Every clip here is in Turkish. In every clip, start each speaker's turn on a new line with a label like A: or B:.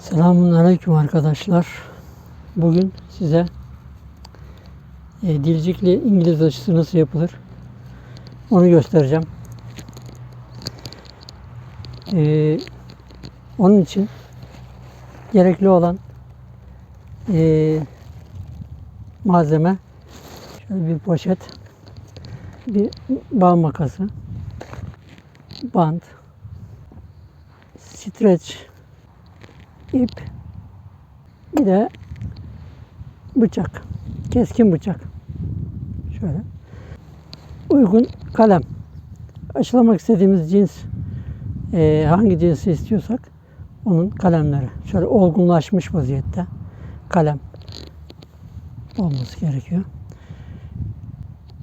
A: Selamun Aleyküm arkadaşlar. Bugün size e, dilcikli İngiliz aşısı nasıl yapılır onu göstereceğim. E, onun için gerekli olan e, malzeme şöyle bir poşet, bir bağ makası, bant, streç, ip, bir de bıçak, keskin bıçak. Şöyle. Uygun kalem. Aşılamak istediğimiz cins, e, hangi cinsi istiyorsak onun kalemleri. Şöyle olgunlaşmış vaziyette kalem olması gerekiyor.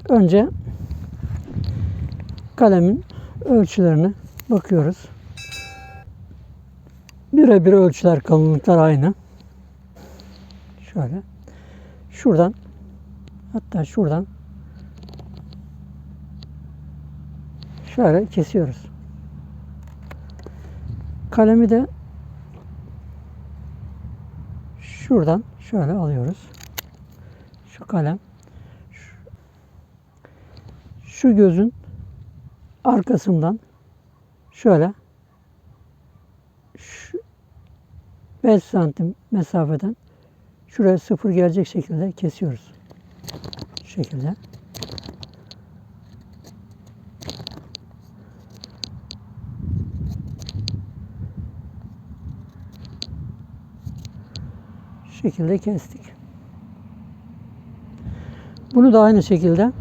A: Önce kalemin ölçülerine bakıyoruz. Birebir ölçüler, kalınlıklar aynı. Şöyle. Şuradan hatta şuradan şöyle kesiyoruz. Kalemi de şuradan şöyle alıyoruz. Şu kalem şu, gözün arkasından şöyle şu 5 santim mesafeden şuraya sıfır gelecek şekilde kesiyoruz. Şu şekilde. Şu şekilde kestik. Bunu da aynı şekilde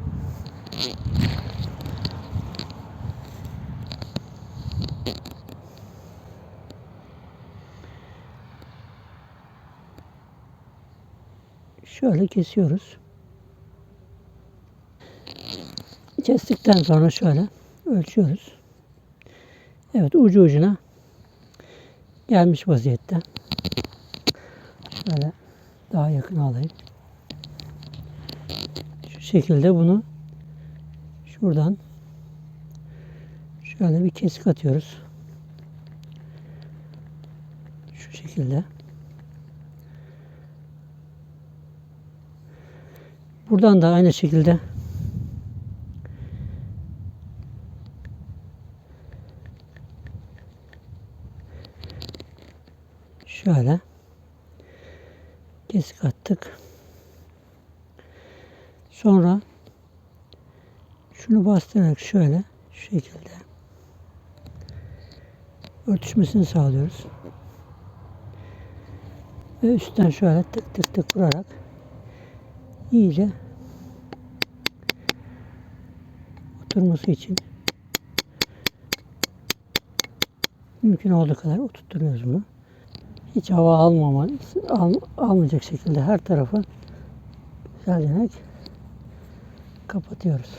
A: şöyle kesiyoruz. Kestikten sonra şöyle ölçüyoruz. Evet ucu ucuna gelmiş vaziyette. Şöyle daha yakın alayım. Şu şekilde bunu şuradan şöyle bir kesik atıyoruz. Şu şekilde. Buradan da aynı şekilde şöyle kesik attık. Sonra şunu bastırarak şöyle şu şekilde örtüşmesini sağlıyoruz. Ve üstten şöyle tık tık tık vurarak iyice oturması için mümkün olduğu kadar oturtuyoruz bunu. Hiç hava almama, al, almayacak şekilde her tarafı güzelce kapatıyoruz.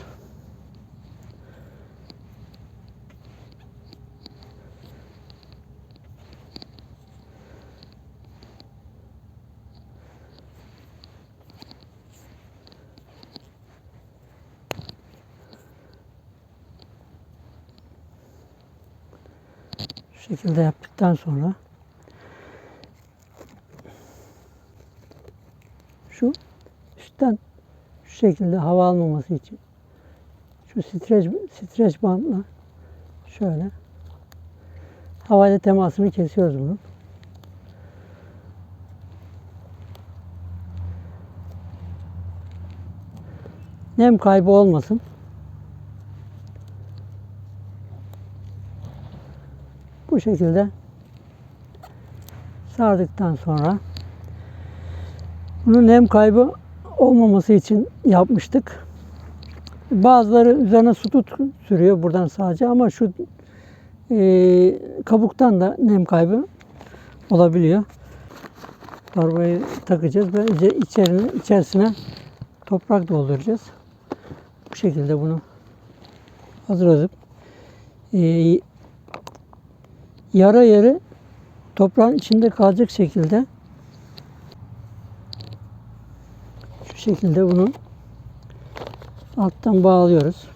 A: Şu şekilde yaptıktan sonra şu üstten şu şekilde hava almaması için şu streç streç bandla şöyle havayla temasını kesiyoruz bunu. Nem kaybı olmasın. Bu şekilde sardıktan sonra bunu nem kaybı olmaması için yapmıştık. Bazıları üzerine su tut sürüyor buradan sadece ama şu e, kabuktan da nem kaybı olabiliyor. Torbayı takacağız ve içerisine, içerisine toprak dolduracağız. Bu şekilde bunu hazırladık. E, yara yeri toprağın içinde kalacak şekilde şu şekilde bunu alttan bağlıyoruz.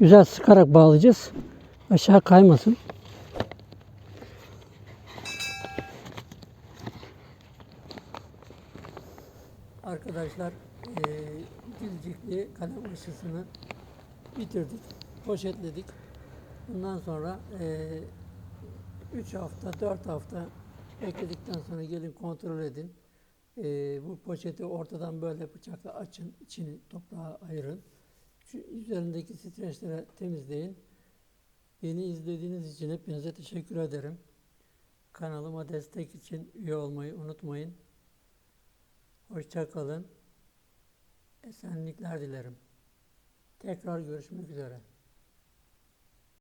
A: Güzel sıkarak bağlayacağız. Aşağı kaymasın. Arkadaşlar eee Gülcikli kalem aşısını bitirdik. Poşetledik. Bundan sonra 3 hafta 4 hafta bekledikten sonra gelin kontrol edin. Eee, bu poşeti ortadan böyle bıçakla açın. içini toprağa ayırın. Şu üzerindeki streçleri temizleyin. Beni izlediğiniz için hepinize teşekkür ederim. Kanalıma destek için üye olmayı unutmayın. Hoşça kalın. Esenlikler dilerim. Tekrar görüşmek üzere.